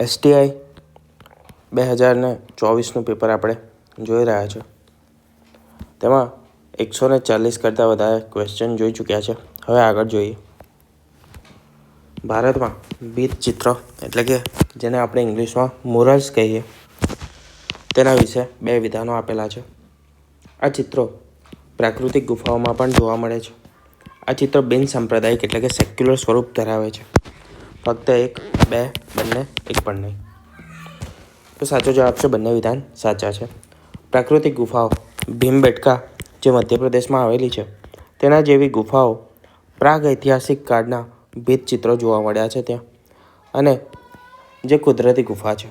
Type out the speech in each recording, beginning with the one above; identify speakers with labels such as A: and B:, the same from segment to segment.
A: STI બે હજારને ચોવીસનું paper આપણે જોઈ રહ્યા છે. તેમાં એકસો ને ચાલીસ કરતાં વધારે ક્વેશ્ચન જોઈ ચૂક્યા છે. હવે આગળ જોઈએ. ભારતમાં ભીત ચિત્ર એટલે કે જેને આપણે ઇંગ્લિશમાં મુરલ્સ કહીએ, તેના વિશે બે વિધાનો આપેલા છે. આ ચિત્રો પ્રાકૃતિક ગુફાઓમાં પણ જોવા મળે છે. આ ચિત્ર બિનસાંપ્રદાયિક એટલે કે સેક્યુલર સ્વરૂપ ધરાવે છે. ફક્ત એક, બે, બંને, એક પણ નહીં. તો સાચો જવાબ છે બંને વિધાન સાચા છે. પ્રાકૃતિક ગુફાઓ ભીમબેટકા જે મધ્યપ્રદેશમાં આવેલી છે, તેના જેવી ગુફાઓ પ્રાગ ઐતિહાસિક કાળના ભીત ચિત્રો જોવા મળ્યા છે ત્યાં. અને જે કુદરતી ગુફા છે.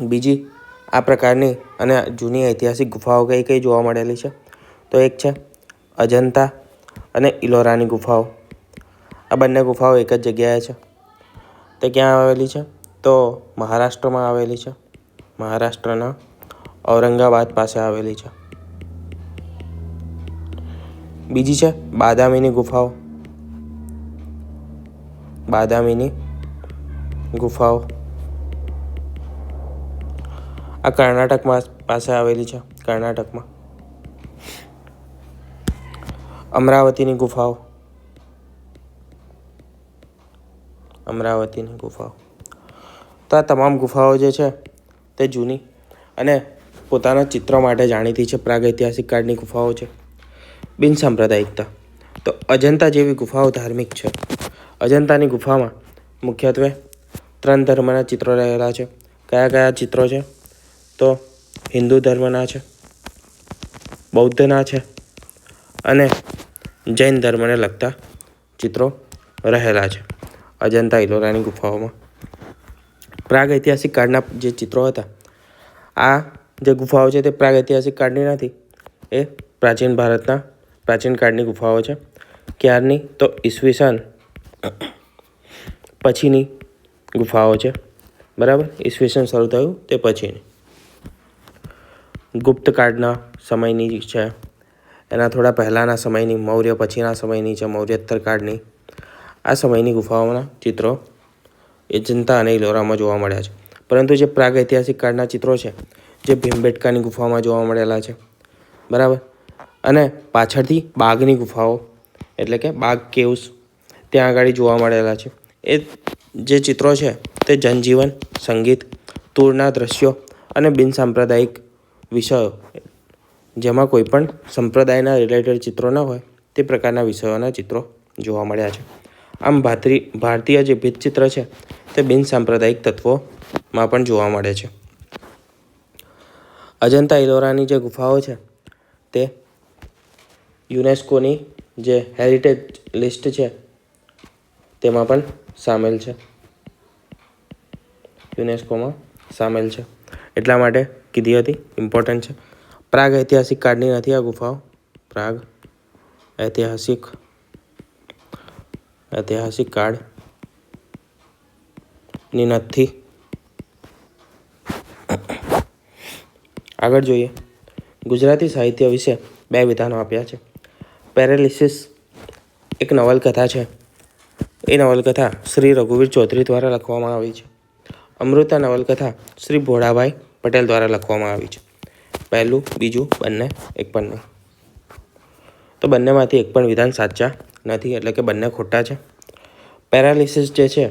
A: બીજી આ પ્રકારની અને જૂની ઐતિહાસિક ગુફાઓ કઈ કઈ જોવા મળેલી છે? તો એક છે અજંતા અને ઇલોરાની ગુફાઓ. આ બંને ગુફાઓ એક જ જગ્યાએ છે. તે ક્યાં આવેલી છે? તો મહારાષ્ટ્રમાં આવેલી છે. મહારાષ્ટ્રના ઔરંગાબાદ પાસે આવેલી છે. બીજી છે બાદામીની ગુફાઓ. બાદામીની ગુફાઓ. આ કર્ણાટકમાં પાસે આવેલી છે. કર્ણાટકમાં. અમરાવતીની ગુફાઓ. અમરાવતીની ગુફાઓ. તો આ તમામ ગુફાઓ જે છે, તે જૂની અને પોતાના ચિત્ર માટે જાણીતી છે પ્રાગૈતિહાસિક કાળની ગુફાઓ છે. બિનસાંપ્રદાયિકતા તો અજંતા જેવી ગુફાઓ ધાર્મિક છે. અજંતાની ગુફામાં મુખ્યત્વે ત્રણ ધર્મના ચિત્રો રહેલા છે. કયા કયા ચિત્રો છે? તો હિન્દુ ધર્મના છે, બૌદ્ધના છે અને જૈન ધર્મને લગતા ચિત્રો રહેલા છે. અજંતા ઇલોરાની ગુફાઓમાં. પ્રાગ ઐતિહાસિક કાળના જે ચિત્રો હતા, આ જે ગુફાઓ છે તે પ્રાગ ઐતિહાસિક કાળની નથી, એ પ્રાચીન ભારતના પ્રાચીન કાળની ગુફાઓ છે. ક્યારની તો ઈસવીસન પછીની ગુફાઓ છે. બરાબર? ઈસવીસન શરૂ થયું તે પછીની. ગુપ્ત કાળના સમયની છે. એના થોડા પહેલાંના સમયની, મૌર્ય પછીના સમયની છે, મૌર્યોત્તર કાળની. આ સમયની ગુફાઓના ચિત્રો એ જનતા અને ઇલોરામાં જોવા મળ્યા છે. પરંતુ જે પ્રાગ ઐતિહાસિક કાળના ચિત્રો છે, જે ભીમબેટકાની ગુફામાં જોવા મળેલા છે, બરાબર? અને પાછળથી બાઘની ગુફાઓ, એટલે કે બાઘ કેવ્સ, ત્યાં આગળ જોવા મળેલા છે. એ જે ચિત્રો છે, તે જનજીવન, સંગીત, તૂરના દ્રશ્યો અને બિનસાંપ્રદાયિક વિષયો. જેમાં કોઈપણ સંપ્રદાયના રિલેટેડ ચિત્રો ન હોય, તે પ્રકારના વિષયોના ચિત્રો જોવા મળ્યા છે. આમ ભારતી ભારતીય જે ભીતચિત્ર છે, તે બિનસાંપ્રદાયિક તત્વોમાં પણ જોવા મળે છે. અજંતા ઇલોરાની જે ગુફાઓ છે, તે યુનેસ્કોની જે હેરિટેજ લિસ્ટ છે, તેમાં પણ સામેલ છે. યુનેસ્કોમાં સામેલ છે. એટલા માટે કીધી હતી ઇમ્પોર્ટન્ટ છે. પ્રાગ ઐતિહાસિક કાળની નથી આ ગુફાઓ. પ્રાગ ઐતિહાસિક ઐતિહાસિક કાળની નથી આગળ જોઈએ. ગુજરાતી સાહિત્ય વિશે બે વિધાનો આપ્યા છે. પેરેલિસિસ એક નવલકથા છે. એ નવલકથા શ્રી રઘુવીર ચૌધરી દ્વારા લખવામાં આવી છે. અમૃતા નવલકથા શ્રી ભોળાભાઈ પટેલ દ્વારા લખવામાં આવી છે. પહેલું, બીજું, બંને, એક પણ નહીં. તો બંનેમાંથી એક પણ વિધાન સાચા નથી એટલે કે બંને ખોટા છે. પેરાલિસિસ જે છે,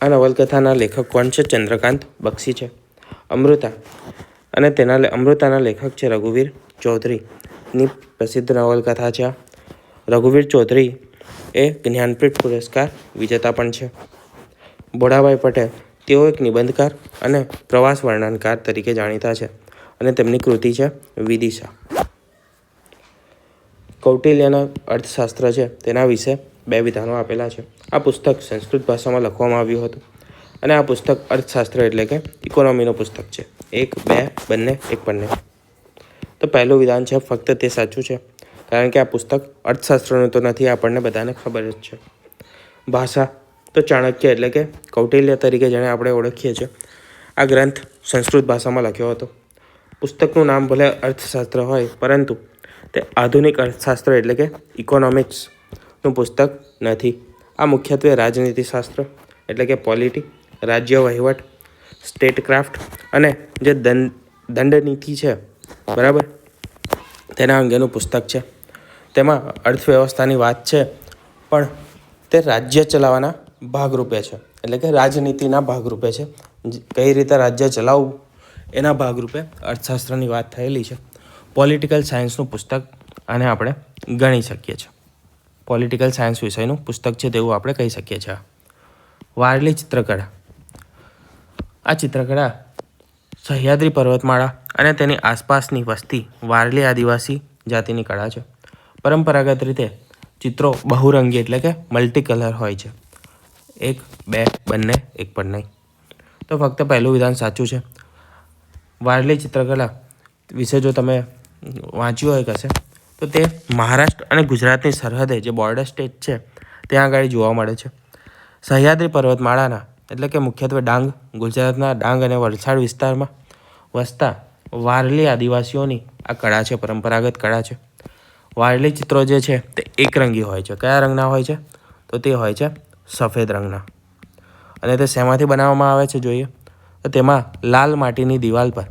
A: આ નવલકથાના લેખક કોણ છે? ચંદ્રકાંત બક્ષી છે. અમૃતા. અને તેના અમૃતાના લેખક છે રઘુવીર ચૌધરીની પ્રસિદ્ધ નવલકથા છે રઘુવીર ચૌધરી એ જ્ઞાનપીઠ પુરસ્કાર વિજેતા પણ છે. ભોળાભાઈ પટેલ, તેઓ એક નિબંધકાર અને પ્રવાસ વર્ણનકાર તરીકે જાણીતા છે અને તેમની કૃતિ છે વિદિશા. કૌટિલ્યના અર્થશાસ્ત્ર છે, તેના વિશે બે વિધાનો આપેલા છે. આ પુસ્તક સંસ્કૃત ભાષામાં લખવામાં આવ્યું હતું અને આ પુસ્તક અર્થશાસ્ત્ર એટલે કે ઇકોનોમીનું પુસ્તક છે. એક, બે, બંને, એક બંને. તો પહેલું વિધાન છે, ફક્ત તે સાચું છે, કારણ કે આ પુસ્તક અર્થશાસ્ત્રનું તો નથી, આપણને બધાને ખબર જ છે. ભાષા તો ચાણક્ય એટલે કે કૌટિલ્ય તરીકે જેને આપણે ઓળખીએ છીએ. આ ગ્રંથ સંસ્કૃત ભાષામાં લખ્યો હતો. પુસ્તકનું નામ ભલે અર્થશાસ્ત્ર હોય, પરંતુ તે આધુનિક અર્થશાસ્ત્ર એટલે કે ઇકોનોમિક્સનું પુસ્તક નથી. આ મુખ્યત્વે રાજનીતિશાસ્ત્ર એટલે કે પોલિટી, રાજ્ય વહીવટ સ્ટેટ ક્રાફ્ટ અને જે દંડ દંડનીતિ છે, બરાબર? તેના અંગેનું પુસ્તક છે. તેમાં અર્થવ્યવસ્થાની વાત છે, પણ તે રાજ્ય ચલાવવાના ભાગરૂપે છે. એટલે કે રાજનીતિના ભાગરૂપે છે. કઈ રીતે રાજ્ય ચલાવવું એના ભાગરૂપે અર્થશાસ્ત્રની વાત થયેલી છે. પોલિટિકલ સાયન્સનું પુસ્તક આને આપણે ગણી શકીએ છીએ. પોલિટિકલ સાયન્સ વિષયનું પુસ્તક છે તેવું આપણે કહી શકીએ છીએ. વારલી ચિત્રકળા. આ ચિત્રકળા સહ્યાદ્રી પર્વતમાળા અને તેની આસપાસની વસ્તી વારલી આદિવાસી જાતિની કળા છે. પરંપરાગત રીતે ચિત્રો બહુરંગી એટલે કે મલ્ટી કલર હોય છે. એક, બે, બંને, એક પણ નહીં. તો ફક્ત પહેલું વિધાન સાચું છે. વારલી ચિત્રકલા વિશે જો તમે વાંચ્યું હોય કશે. તો તે મહારાષ્ટ્ર અને ગુજરાતની સરહદે જે બોર્ડર સ્ટેટ છે, ત્યાં આગળ જોવા મળે છે. સહ્યાદ્રી પર્વતમાળાના, એટલે કે મુખ્યત્વે ડાંગ, ગુજરાતના ડાંગ અને વલસાડ વિસ્તારમાં વસતા વારલી આદિવાસીઓની આ કળા છે, પરંપરાગત કળા છે. વારલી ચિત્રો જે છે, તે એકરંગી હોય છે. કયા રંગના હોય છે? તો તે હોય છે સફેદ રંગના. અને તે શેમાંથી બનાવવામાં આવે છે જોઈએ? તો તેમાં લાલ માટીની દિવાલ પર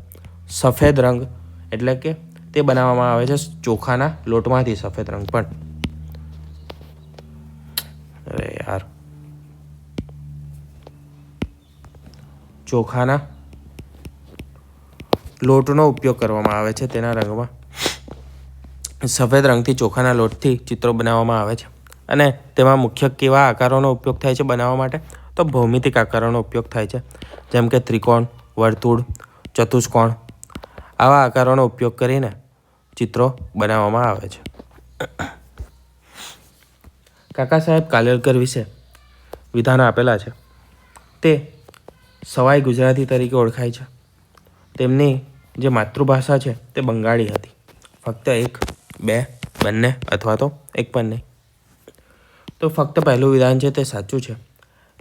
A: સફેદ રંગ એટલે કે તે બનાવવામાં આવે છે ચોખાના લોટમાંથી સફેદ રંગ. પણ અરે યાર. ચોખાના લોટનો ઉપયોગ કરવામાં આવે છે તેના રંગમાં. સફેદ રંગથી ચોખાના લોટથી ચિત્રો બનાવવામાં આવે છે. અને તેમાં મુખ્ય કેવા આકારોનો ઉપયોગ થાય છે બનાવવા માટે? તો ભૌમિતિક આકારોનો ઉપયોગ થાય છે. જેમ કે ત્રિકોણ, વર્તુળ, ચતુષ્કોણ. આવા આકારોનો ઉપયોગ કરીને ચિત્રો બનાવવામાં આવે છે. કાકા સાહેબ કાલેલકર વિશે વિધાન આપેલા છે. તે સવાઈ ગુજરાતી તરીકે ઓળખાય છે. તેમની જે માતૃભાષા છે તે બંગાળી હતી. ફક્ત એક, બે, બંને અથવા તો એક પણ નહીં. તો ફક્ત પહેલું વિધાન છે તે સાચું છે.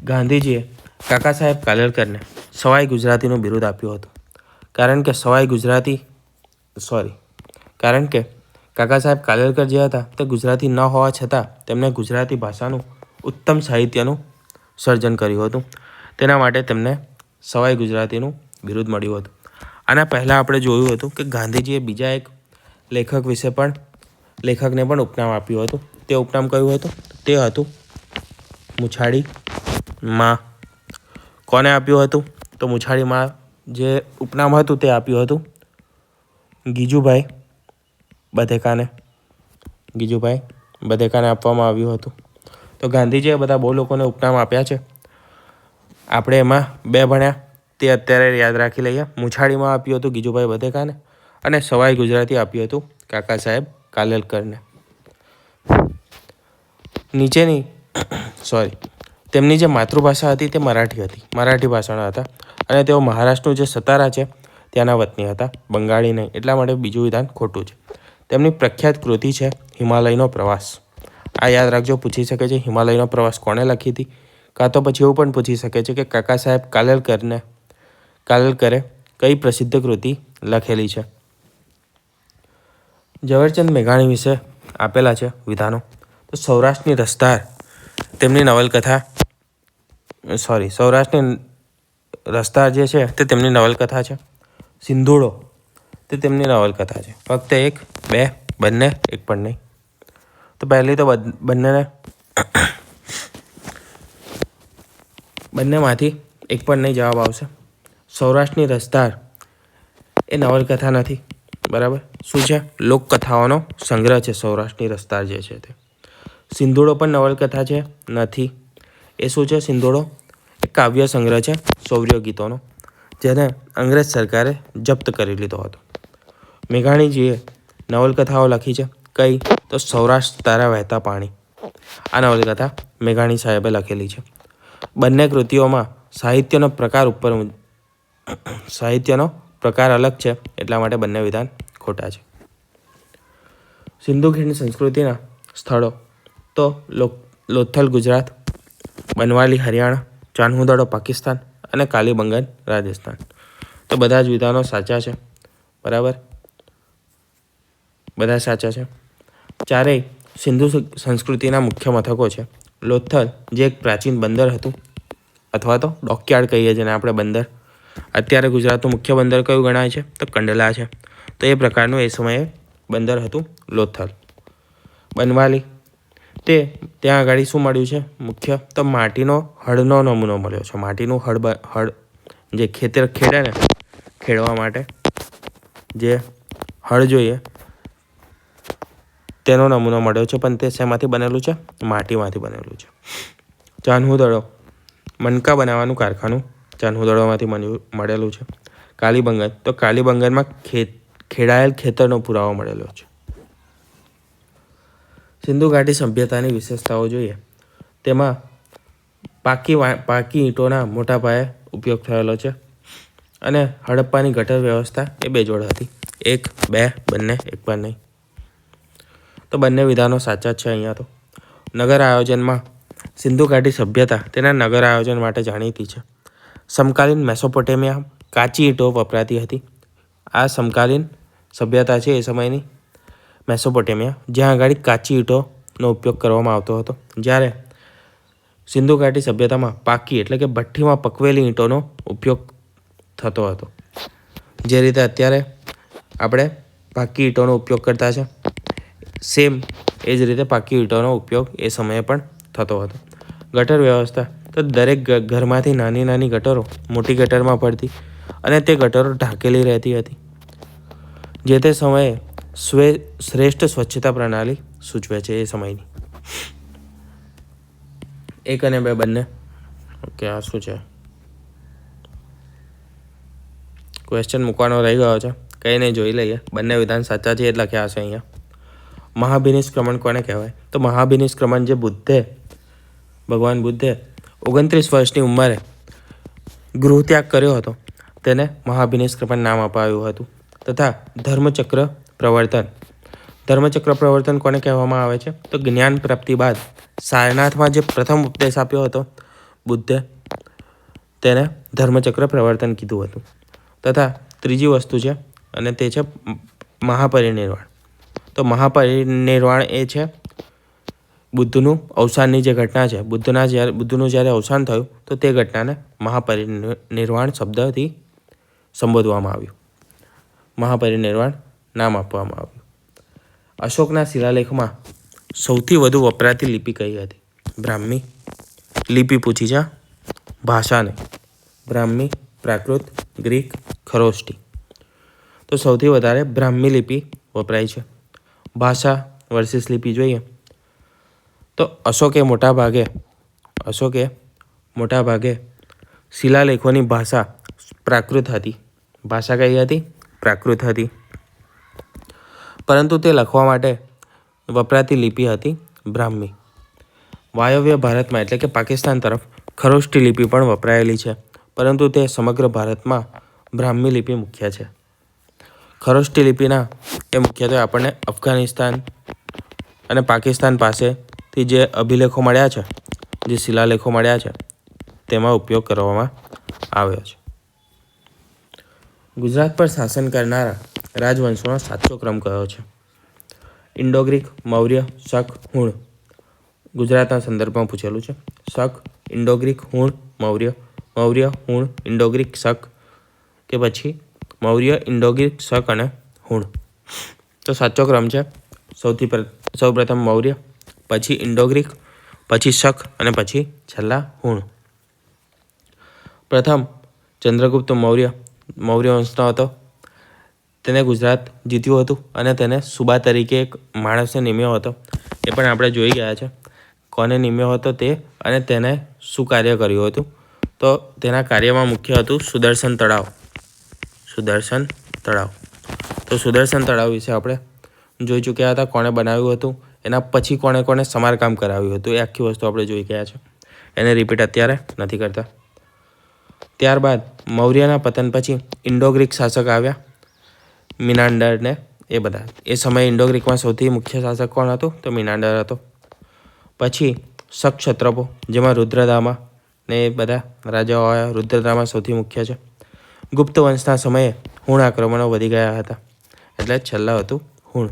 A: ગાંધીજીએ કાકા સાહેબ કાલેલકરને સવાઈ ગુજરાતીનું બિરુદ આપ્યું હતું. કારણ કે સવાઈ ગુજરાતી, સોરી કારણ કે કાકા સાહેબ કાલેલકર જે હતા તે ગુજરાતી ન હોવા છતાં તેમણે ગુજરાતી ભાષાનું ઉત્તમ સાહિત્યનું સર્જન કર્યું હતું. તેના માટે તેમને સવાઈ ગુજરાતીનું બિરુદ મળ્યું હતું. આના પહેલાં આપણે જોયું હતું કે ગાંધીજીએ બીજા એક લેખક વિશે પણ લેખકને પણ ઉપનામ આપ્યું હતું. તે ઉપનામ કયું હતું? તે હતું મુછાડી માં. કોને આપ્યું હતું? તો મુછાડી માં જે ઉપનામ હતું તે આપ્યું હતું ગીજુભાઈ બધેકાને, ગીજુભાઈ, બધેકાને આપવામાં આવ્યું હતું. તો ગાંધીજીએ બધા બહુ લોકોને ઉપનામ આપ્યા છે. આપણે એમાં બે ભણ્યા, તે અત્યારે યાદ રાખી લઈએ. મુછાળીમાં આપ્યું હતું ગીજુભાઈ બધેકાને અને સવાઈ ગુજરાતી આપ્યું હતું કાકા સાહેબ કાલેલકરને. નીચેની સોરી તેમની જે માતૃભાષા હતી તે મરાઠી હતી, મરાઠી ભાષાના હતા. અને તેઓ મહારાષ્ટ્રનું જે સતારા છે, ત્યાંના વતની હતા, બંગાળી નહીં, એટલા માટે બીજું વિધાન ખોટું છે. તેમની પ્રખ્યાત કૃતિ છે હિમાલયનો પ્રવાસ. આ યાદ રાખજો, પૂછી શકે છે હિમાલયનો પ્રવાસ કોણે લખી હતી? કાં તો પછી એવું પણ પૂછી શકે છે કે કાકા સાહેબ કાલેલકરને, કાલેલકરે કઈ પ્રસિદ્ધ કૃતિ લખેલી છે? ઝવેરચંદ મેઘાણી વિશે આપેલા છે વિધાનો. તો સૌરાષ્ટ્રની રસધાર, તેમની નવલકથા સોરી સૌરાષ્ટ્રની રસધાર જે છે તે તેમની નવલકથા છે. સિંધુડો. તે તેમની નવલકથા છે. ફક્ત એક, બે, બંને, એક પણ નહીં. તો પહેલી તો બંનેને બંનેમાંથી એક પણ નહીં જવાબ આવશે. સૌરાષ્ટ્રની રસદાર એ નવલકથા નથી, બરાબર? શું છે? લોકકથાઓનો સંગ્રહ છે સૌરાષ્ટ્રની રસધાર જે છે તે. સિંધુડો પણ નવલકથા છે, નથી. એ શું છે? સિંધુડો એક કાવ્ય સંગ્રહ છે સૌર્ય ગીતોનો, જેને અંગ્રેજ સરકારે જપ્ત કરી લીધો હતો. મેઘાણીજીએ નવલકથાઓ લખી છે. કઈ? તો સૌરાષ્ટ્ર તારા વહેતા પાણી. આ નવલકથા મેઘાણી સાહેબે લખેલી છે. બંને કૃતિઓમાં સાહિત્યનો પ્રકાર ઉપર સાહિત્યનો પ્રકાર અલગ છે, એટલા માટે બંને વિધાન ખોટા છે. સિંધુ ખીણની સંસ્કૃતિના સ્થળો તો લોથલ ગુજરાત, બનવાલી હરિયાણા ચાનહુદાડો પાકિસ્તાન અને કાલીબંગન રાજસ્થાન. તો બધા જ વિધાનો સાચા છે. બરાબર? બધા સાચા છે. ચારેય સિંધુ સંસ્કૃતિના મુખ્ય મથકો છે. લોથલ જે એક પ્રાચીન બંદર હતું, અથવા તો ડોકયાર્ડ કહીએ જેને આપણે બંદર. અત્યારે ગુજરાતનું મુખ્ય બંદર કયું ગણાય છે? તો કંડલા છે. તો એ પ્રકારનું એ સમયે બંદર હતું લોથલ. બનવાલી. તે, ત્યાં આગળ શું મળ્યું છે? મુખ્ય તો માટીનો હળનો નમૂનો મળ્યો છે. માટીનું હળ હળ જે ખેતર ખેડે ને, ખેડવા માટે જે હળ જોઈએ તેનો નમૂનો મળ્યો છે, પણ તે શેમાંથી બનેલું છે? માટીમાંથી બનેલું છે. ચાનહુદળો મનકા બનાવવાનું કારખાનું ચાનહુદળોમાંથી મળેલું છે. કાલીબંગન. તો કાલીબંગનમાં ખેત ખેડાયેલ ખેતરનો પુરાવો મળેલો છે. સિંધુ ઘાટી સભ્યતાની વિશેષતાઓ જોઈએ. તેમાં પાકી પાકી ઈંટોના મોટા પાયે ઉપયોગ થયેલો છે અને હડપ્પાની ગટર વ્યવસ્થા એ બે જોડ હતી. એક, બે, બંને, એક પણ નહીં. તો બંને વિધાનો સાચા છે અહીંયા તો. નગર આયોજનમાં સિંધુ ઘાટી સભ્યતા તેના નગર આયોજન માટે જાણીતી છે. સમકાલીન મેસોપોટેમિયા કાચી ઈંટો વપરાતી હતી. આ સમકાલીન સભ્યતા છે એ સમયની મેસોપોટેમિયા, જ્યાં આગળ કાચી ઈંટોનો ઉપયોગ કરવામાં આવતો હતો. જ્યારે સિંધુ ઘાટી સભ્યતામાં પાકી એટલે કે ભઠ્ઠીમાં પકવેલી ઈંટોનો ઉપયોગ થતો હતો. જે રીતે અત્યારે આપણે પાકી ઈંટોનો ઉપયોગ કરતા છે. સેમ એ જ રીતે પાકી ઈંટોનો ઉપયોગ એ સમયે પણ થતો હતો. ગટર વ્યવસ્થા. તો દરેક ઘરમાંથી નાની નાની ગટરો મોટી ગટરમાં પડતી અને તે ગટરો ઢાંકેલી રહેતી હતી. જે તે સમયે સ્વે, શ્રેષ્ઠ સ્વચ્છતા પ્રણાલી સૂચવે છે એ સમયની. એક અને બે બંને. ઓકે, આ શું છે? ક્વેશ્ચન મૂકવાનો રહી ગયો છે. કંઈ નહીં, જોઈ લઈએ. બંને વિધાન સાચા છે એટલે લખ્યા હશે અહીંયા. મહાભિનિષ્ક્રમણ કોને કહેવાય? તો મહાભિનિષ્ક્રમણ જે બુદ્ધે, ભગવાન બુદ્ધે ઓગણત્રીસ વર્ષની ઉંમરે ગૃહત્યાગ કર્યો હતો, તેને મહાભિનિષ્ક્રમણ નામ અપાયું હતું. તથા ધર્મચક્ર પ્રવર્તન. ધર્મચક્ર પ્રવર્તન કોને કહેવામાં આવે છે? તો જ્ઞાન પ્રાપ્તિ બાદ સારનાથમાં જે પ્રથમ ઉપદેશ આપ્યો હતો, બુદ્ધે તેને ધર્મચક્ર પ્રવર્તન કીધું હતું. તથા ત્રીજી વસ્તુ છે, અને તે છે મહાપરિનિર્વાણ. તો મહાપરિનિર્વાણ એ છે બુદ્ધનું અવસાનની જે ઘટના છે. બુદ્ધના જ્યારે બુદ્ધનું જ્યારે અવસાન થયું, તો તે ઘટનાને મહાપરિનિર્વાણ શબ્દથી સંબોધવામાં આવ્યું. મહાપરિનિર્વાણ નામ આપવામાં આવ્યું. અશોકના શિલાલેખમાં સૌથી વધુ વપરાતી લિપિ કઈ હતી? બ્રાહ્મી. લિપિ પૂછી છે ભાષાને. બ્રાહ્મી, પ્રાકૃત, ગ્રીક, ખરોષ્ટી. તો સૌથી વધારે બ્રાહ્મી લિપિ વપરાય છે. ભાષા વર્સિસ લિપિ જોઈએ. તો અશોકે મોટા ભાગે, અશોકે મોટા ભાગે શિલાલેખોની ભાષા પ્રાકૃત હતી. ભાષા કઈ હતી? પ્રાકૃત હતી. પરંતુ તે લખવા માટે વપરાતી લિપિ હતી બ્રાહ્મી. વાયવ્ય ભારતમાં એટલે કે પાકિસ્તાન તરફ ખરોષ્ટી લિપિ પણ વપરાયેલી છે. પરંતુ તે સમગ્ર ભારતમાં બ્રાહ્મી લિપિ મુખ્ય છે. ખરોષ્ટી લિપિના એ મુખ્યત્વે આપણને અફઘાનિસ્તાન અને પાકિસ્તાન પાસેથી જે અભિલેખો મળ્યા છે, જે શિલાલેખો મળ્યા છે, તેમાં ઉપયોગ કરવામાં આવ્યો છે. ગુજરાત પર શાસન કરનારા રાજવંશોનો સાચો ક્રમ કયો છે? ઇન્ડો ગ્રીક મૌર્ય શક હુણ. ગુજરાતના સંદર્ભમાં પૂછેલું છે. Shaka Indo Greek Huna Maurya Maurya Huna Indo Greek Shaka કે પછી મૌર્ય ઇન્ડો ગ્રીક શક અને હુણ. તો સાચો ક્રમ છે. સૌથી સૌ સૌપ્રથમ મૌર્ય, પછી ઇન્ડો ગ્રીક પછી શક અને પછી છેલ્લા હુણ. પ્રથમ ચંદ્રગુપ્ત મૌર્ય મૌર્ય વંશનો હતો. તેને ગુજરાત જીત્યું હતું અને તેને સુબા તરીકે એક માણસને નિમ્યો હતો. એ પણ આપણે જોઈ ગયા છે. કોને નિમ્યો હતો તે અને તેને શું કાર્ય કર્યું હતું? તો તેના કાર્યમાં મુખ્ય હતું સુદર્શન તળાવ. સુદર્શન તળાવ. તો સુદર્શન તળાવ વિશે આપણે જોઈ ચૂક્યા હતા કોણે બનાવ્યું હતું, એના પછી કોણે કોણે સમારકામ કરાવ્યું હતું, એ આખી વસ્તુ આપણે જોઈ ગયા છે. એને રિપીટ અત્યારે નથી કરતા. ત્યારબાદ મૌર્યના પતન પછી ઇન્ડો ગ્રીક શાસક આવ્યા. મિનાન્ડર ને એ બધા. એ સમયે ઇન્ડો ગ્રીકમાં સૌથી મુખ્ય શાસક કોણ હતું? તો મિનાન્ડર હતો. પછી સક્ષત્રપો જેમાં રુદ્રદામા ને એ બધા રાજાઓ આવ્યા. રુદ્રદામા સૌથી મુખ્ય છે. ગુપ્ત વંશના સમયે હુણ આક્રમણો વધી ગયા હતા. એટલે છેલ્લા હતું હુણ.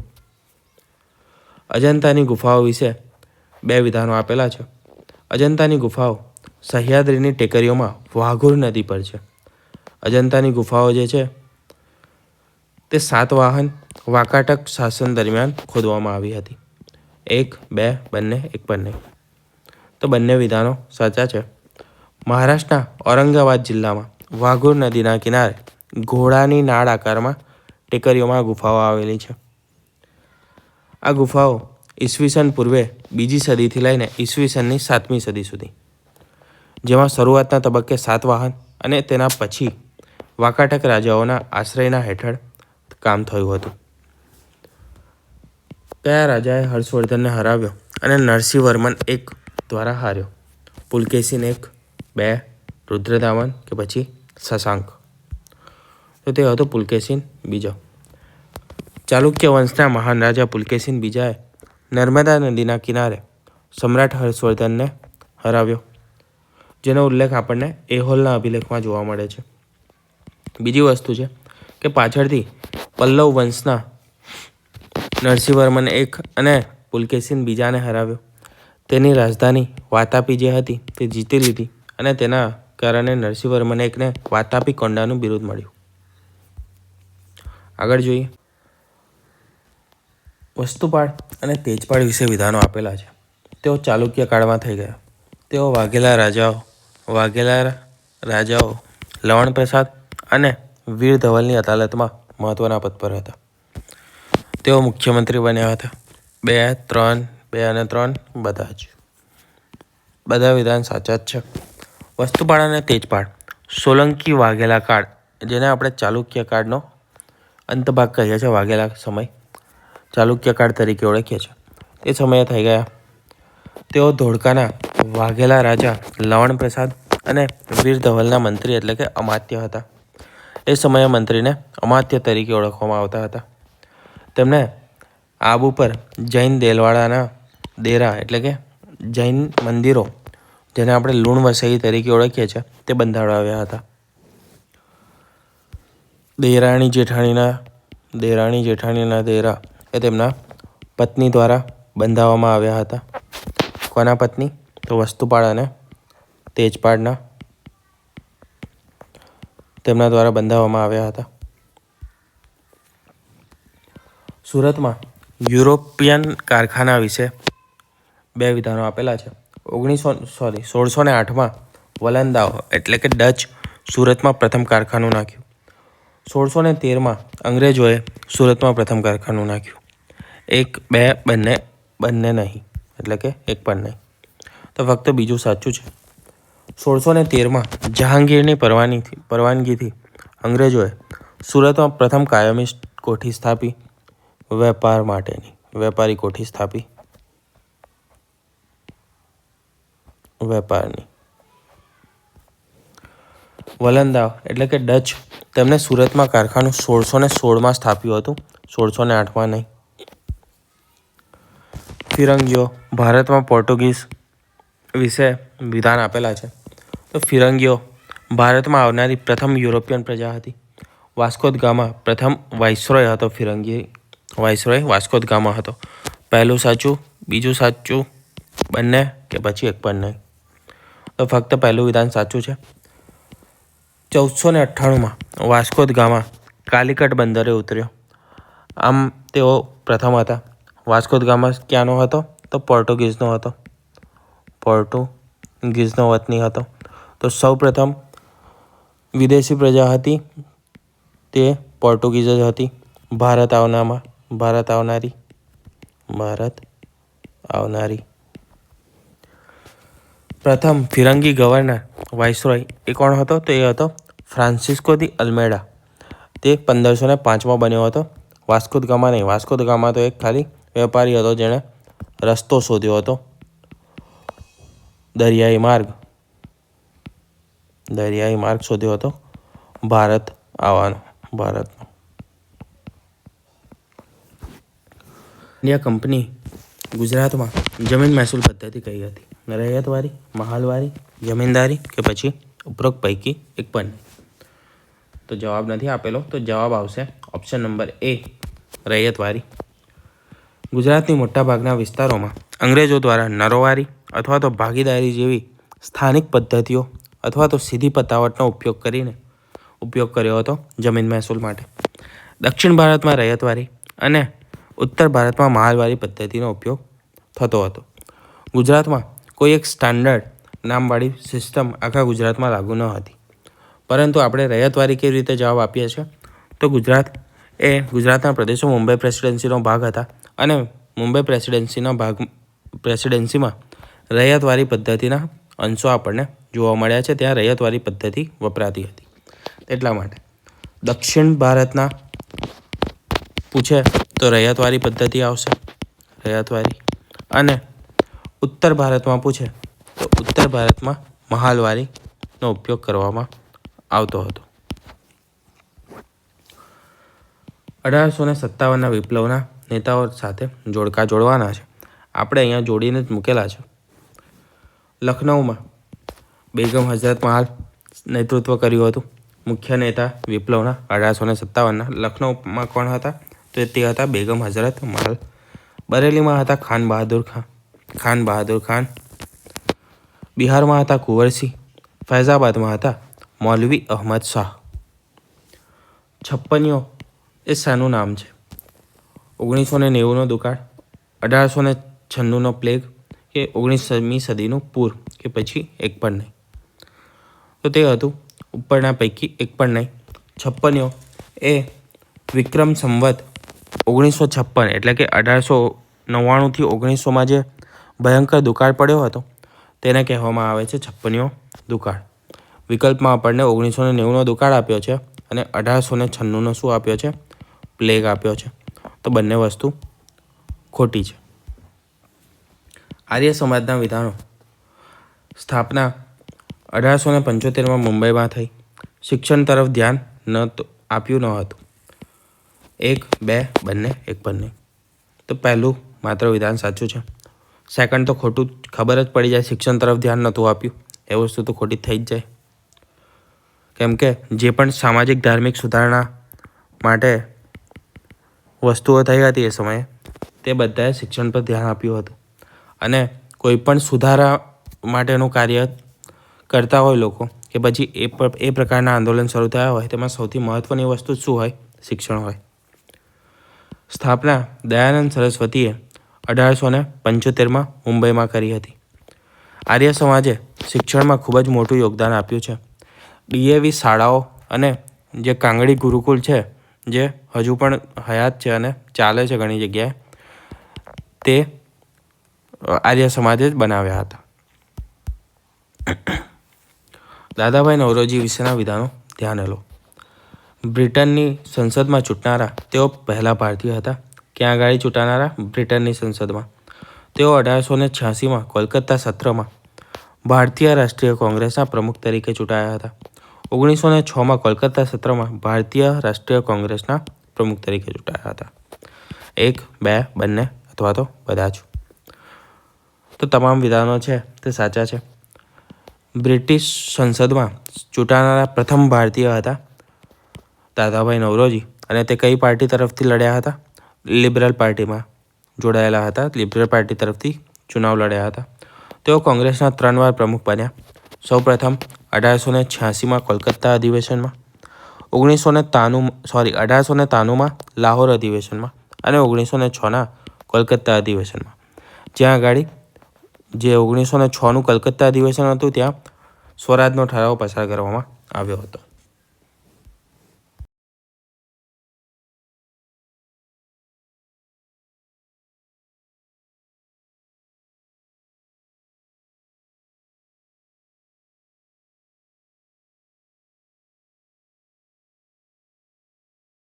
A: અજંતાની ગુફાઓ વિશે બે વિધાનો આપેલા છે. અજંતાની ગુફાઓ સહ્યાદ્રીની ટેકરીઓમાં વાઘુર નદી પર છે. અજંતાની ગુફાઓ જે છે, તે સાતવાહન વાકાટક શાસન દરમિયાન ખોદવામાં આવી હતી. એક, બે, બંને, એક બંને. તો બંને વિધાનો સાચા છે. મહારાષ્ટ્રના ઔરંગાબાદ જિલ્લામાં વાઘોર નદીના કિનારે ઘોડાની નાળ આકારમાં ટેકરીઓમાં ગુફાઓ આવેલી છે. આ ગુફાઓ ઈસવીસન પૂર્વે બીજી સદીથી લઈને ઈસવીસનની સાતમી સદી સુધી. જેમાં શરૂઆતના તબક્કે સાતવાહન અને તેના પછી વાકાટક રાજાઓના આશ્રયના હેઠળ કામ થયું હતું. કયા રાજાએ હર્ષવર્ધનને હરાવ્યો અને નરસિંહવર્મન એક દ્વારા હાર્યો? પુલકેશીન એક, બે, રુદ્રદામન કે પછી શશાંક તો તે હતો પુલકેશિન બીજો. ચાલુક્ય વંશના મહાન રાજા પુલકેશિન બીજાએ નર્મદા નદીના કિનારે સમ્રાટ હર્ષવર્ધનને હરાવ્યો, જેનો ઉલ્લેખ આપણને એહોલના અભિલેખમાં જોવા મળે છે. બીજી વસ્તુ છે કે પાછળથી પલ્લવ વંશના નરસિંહવર્મન એક અને પુલકેશિન બીજાને હરાવ્યો. તેની રાજધાની વાતાપી જે હતી તે જીતી લીધી અને તેના કારણે નરસિંહવર્મને એકને વાતાપી કોંડાનું બિરુદ મળ્યું. આગળ જોઈએ. વસ્તુપાળ અને તેજપાળ વિશે વિધાનો આપેલા છે. તેઓ ચાલુક્ય કાળમાં થઈ ગયા. તેઓ વાઘેલા રાજાઓ વાઘેલા રાજાઓ, લવણ પ્રસાદ અને વીર ધવલની અદાલતમાં મહત્વના પદ પર હતા. તેઓ મુખ્યમંત્રી બન્યા હતા. બે, ત્રણ, બે અને ત્રણ બધા જ. બધા વિધાન સાચા જ છે. વસ્તુપાળ અને તેજપાળ, સોલંકી વાઘેલા કાળ, જેને આપણે ચાલુક્ય કાળનો અંતભાગ કહીએ છીએ, વાઘેલા સમય. ચાલુક્ય કાળ તરીકે ઓળખીએ છીએ. તે સમયે થઈ ગયા. તેઓ ધોળકાના વાઘેલા રાજા લવણ પ્રસાદ અને વીર ધવલના મંત્રી એટલે કે અમાત્ય હતા. એ સમયે મંત્રીને અમાત્ય તરીકે ઓળખવામાં આવતા હતા. તેમણે આબ ઉપર જૈન દેલવાડાના દેરા એટલે કે જૈન મંદિરો જેને આપણે લુણ વસઈ તરીકે ઓળખીએ છીએ, તે બંધાવડાવ્યા હતા. દેરાણી જેઠાણીના દેરાણી જેઠાણીના દેરા એ તેમના પત્ની દ્વારા બંધાવવામાં આવ્યા હતા. કોના પત્ની? તો વસ્તુપાળ અને તેજપાળના તેમના દ્વારા બંધાવવામાં આવ્યા હતા. સુરતમાં યુરોપિયન કારખાના વિશે બે વિધાનો આપેલા છે. ઓગણીસો સોરી સોળસો ને આઠમાં વલંદાઓ, એટલે કે ડચ, સુરતમાં પ્રથમ કારખાનું નાખ્યું. સોળસો ને તેરમાં અંગ્રેજોએ સુરતમાં પ્રથમ કારખાનું નાખ્યું. એક, બે, બંને બંને નહીં, એટલે કે એક પણ નહીં. તો ફક્ત બીજું સાચું છે. સોળસો ને તેરમાં જહાંગીરની પરવાનગીથી પરવાનગીથી અંગ્રેજોએ સુરતમાં પ્રથમ કાયમી કોઠી સ્થાપી, વેપાર માટેની, વેપારી કોઠી સ્થાપી. વેપારની. વલંદાવ, એટલે કે ડચ તેમણે સુરતમાં કારખાનું સોળસો ને સોળમાં સ્થાપ્યું હતું. સોળસો ને આઠમાં નહીં. ફિરંગીઓ, ભારતમાં પોર્ટુગીઝ વિશે વિધાન આપેલા છે. તો ફિરંગીઓ, ભારતમાં આવનારી પ્રથમ યુરોપિયન પ્રજા હતી. વાસ્કોદ ગામા પ્રથમ વાઇસરોય હતો ફિરંગી, વાઇસરોય વાસ્કોદ ગામા હતો. પહેલું સાચું, બીજું સાચું, બંને કે પછી એક પણ નહીં. તો ફક્ત પહેલું વિધાન સાચું છે. ચૌદસો ને અઠ્ઠાણુંમાં વાસ્કોદ ગામા કાલિકટ બંદરે ઉતર્યો. આમ તેઓ પ્રથમ હતા. વાસ્કોદ ગામા ક્યાંનો હતો? તો પોર્ટુગીઝનો હતો. પોર્ટુગીઝનો વતની હતો. તો સૌ પ્રથમ વિદેશી પ્રજા હતી તે પોર્ટુગીઝ જ હતી. ભારત આવનામાં, ભારત આવનારી ભારત આવનારી. પ્રથમ ફિરંગી ગવર્નર વાઇસરોય એ કોણ હતો? તો એ હતો ફ્રાન્સિસ્કો દી અલ્મેડા. તે પંદરસો ને પાંચમાં બન્યો હતો. વાસ્કોદ ગામા નહીં, વાસ્કોદ ગામા તો એક ખાલી વેપારી હતો જેણે રસ્તો શોધ્યો હતો. દરિયાઈ માર્ગ. દરિયાઈ માર્ગ શોધ્યો હતો. ભારત આવવાનો, ભારતનો. ઇન્ડિયા કંપની ગુજરાતમાં જમીન મહેસૂલ પદ્ધતિ કઈ હતી? રૈયતવારી મહાલવારી જમીનદારી કે પછી ઉપરોક્ત પૈકી એક પણ? તો જવાબ નથી આપેલો, તો જવાબ આવશે ઓપ્શન નંબર એ રૈયતવારી. ગુજરાતની મોટાભાગના વિસ્તારોમાં અંગ્રેજો દ્વારા નરોવારી અથવા તો ભાગીદારી જેવી સ્થાનિક પદ્ધતિઓ અથવા તો સીધી પતાવટનો ઉપયોગ કરીને ઉપયોગ કર્યો હતો જમીન મહેસૂલ માટે. દક્ષિણ ભારતમાં રૈયતવારી અને ઉત્તર ભારતમાં મહાલવારી પદ્ધતિનો ઉપયોગ થતો હતો. ગુજરાતમાં કોઈ એક સ્ટાન્ડર્ડ નામવાળી સિસ્ટમ આખા ગુજરાતમાં લાગુ ન હતી. પરંતુ આપણે રૈયતવારી કેવી રીતે જવાબ આપીએ છીએ? તો ગુજરાત એ ગુજરાતના પ્રદેશો મુંબઈ પ્રેસિડેન્સીનો ભાગ હતા અને મુંબઈ પ્રેસિડેન્સીનો ભાગ, પ્રેસિડેન્સીમાં રૈયતવારી પદ્ધતિના અંશો આપણને જોવા મળ્યા છે. ત્યાં રૈયતવારી પદ્ધતિ વપરાતી હતી. એટલા માટે દક્ષિણ ભારતના પૂછે તો રૈયતવારી પદ્ધતિ આવશે. રૈયતવારી અને ઉત્તર ભારતમાં પૂછે, તો ઉત્તર ભારતમાં મહાલવારીનો ઉપયોગ કરવામાં આવતો હતો. અઢારસો ને સત્તાવનના વિપ્લવના નેતાઓ સાથે જોડકા જોડવાના છે. આપણે અહીંયા જોડીને જ મૂકેલા છે. લખનૌમાં બેગમ હઝરત મહાલ નેતૃત્વ કર્યું હતું. મુખ્ય નેતા વિપ્લવના અઢારસો ને સત્તાવનના લખનૌમાં કોણ હતા? તો તે હતા બેગમ હઝરત મહાલ. બરેલીમાં હતા ખાન બહાદુર ખાન. ખાન, બહાદુર ખાન. બિહારમાં હતા કુંવરસિંહ ફૈઝાબાદમાં હતા મૌલવી અહમદ શાહ. છપ્પનિયો એ શાનું નામ છે. ઓગણીસો ને નેવુંનો દુકાળ, અઢારસો ને છન્નુંનો પ્લેગ કે ઓગણીસમી સદીનું પૂર કે પછી એક પણ નહીં. તો તે હતું ઉપરના પૈકી એક પણ નહીં. છપ્પનિયો એ વિક્રમ સંવત ઓગણીસો છપ્પન એટલે કે અઢારસો નવ્વાણુંથી ઓગણીસોમાં જે ભયંકર દુકાળ પડ્યો હતો. તેને કહેવામાં આવે છે છપ્પનિયો દુકાળ. વિકલ્પમાં આપણને ઓગણીસો ને નેવુંનો દુકાળ આપ્યો છે અને અઢારસો ને છન્નુંનો શું આપ્યો છે? પ્લેગ આપ્યો છે. તો બંને વસ્તુ ખોટી છે. આર્ય સમાજના વિધાનો. સ્થાપના અઢારસો ને પંચોતેરમાં મુંબઈમાં થઈ. શિક્ષણ તરફ ધ્યાન ન આપ્યું ન હતું. એક, બે, બંને, એક બંને. તો પહેલું માત્ર વિધાન સાચું છે. સેકન્ડ તો ખોટું ખબર જ પડી જાય. શિક્ષણ તરફ ધ્યાન નહોતું આપ્યું. એ વસ્તુ તો ખોટી થઈ જ જાય. કેમ કે જે પણ સામાજિક, ધાર્મિક સુધારણા માટે વસ્તુઓ થઈ હતી એ સમયે, તે બધાએ શિક્ષણ પર ધ્યાન આપ્યું હતું. અને કોઈ પણ સુધારા માટેનું કાર્ય કરતા હોય લોકો, કે પછી એ એ પ્રકારના આંદોલન શરૂ થયા હોય, તેમાં સૌથી મહત્ત્વની વસ્તુ શું હોય? શિક્ષણ હોય. સ્થાપના દયાનંદ સરસ્વતીએ અઢારસો ને પંચોતેરમાં મુંબઈમાં કરી હતી. આર્ય સમાજે શિક્ષણમાં ખૂબ જ મોટું યોગદાન આપ્યું છે. ડીએવી શાળાઓ અને જે કાંગડી ગુરુકુલ છે, જે હજુ પણ હયાત છે અને ચાલે છે ઘણી જગ્યાએ, તે આર્ય સમાજે જ બનાવ્યા હતા. દાદાભાઈ નવરોજી વિશેના વિધાનો ધ્યાન લો. બ્રિટનની સંસદમાં ચૂંટનારા તેઓ પહેલા ભારતીય હતા. ક્યાં આગળ ચૂંટાનારા? બ્રિટનની સંસદમાં. તેઓ અઢારસો ને છ્યાસીમાં કોલકાતા સત્રમાં ભારતીય રાષ્ટ્રીય કોંગ્રેસના પ્રમુખ તરીકે ચૂંટાયા હતા. ઓગણીસો ને છમાં કોલકાતા સત્રમાં ભારતીય રાષ્ટ્રીય કોંગ્રેસના પ્રમુખ તરીકે ચૂંટાયા હતા. એક, બે, બંને અથવા તો બધા જ. તો તમામ વિધાનો છે, તે સાચા છે. બ્રિટિશ સંસદમાં ચૂંટાનારા પ્રથમ ભારતીય હતા દાદાભાઈ નવરોજી અને તે કઈ પાર્ટી તરફથી લડ્યા હતા? લિબરલ પાર્ટીમાં જોડાયેલા હતા. લિબરલ પાર્ટી તરફથી ચુનાવ લડ્યા હતા. તેઓ કોંગ્રેસના ત્રણ વાર પ્રમુખ બન્યા. સૌપ્રથમ અઢારસો ને છ્યાસીમાં કોલકાતા અધિવેશનમાં, ઓગણીસો ને તાણું સોરી અઢારસો ને તાણુંમાં લાહોર અધિવેશનમાં અને ઓગણીસો ને છના કોલકાતા અધિવેશનમાં. જ્યાં આગળ જે ઓગણીસો ને છનું કલકત્તા અધિવેશન હતું, ત્યાં સ્વરાજનો ઠરાવ પસાર કરવામાં આવ્યો હતો.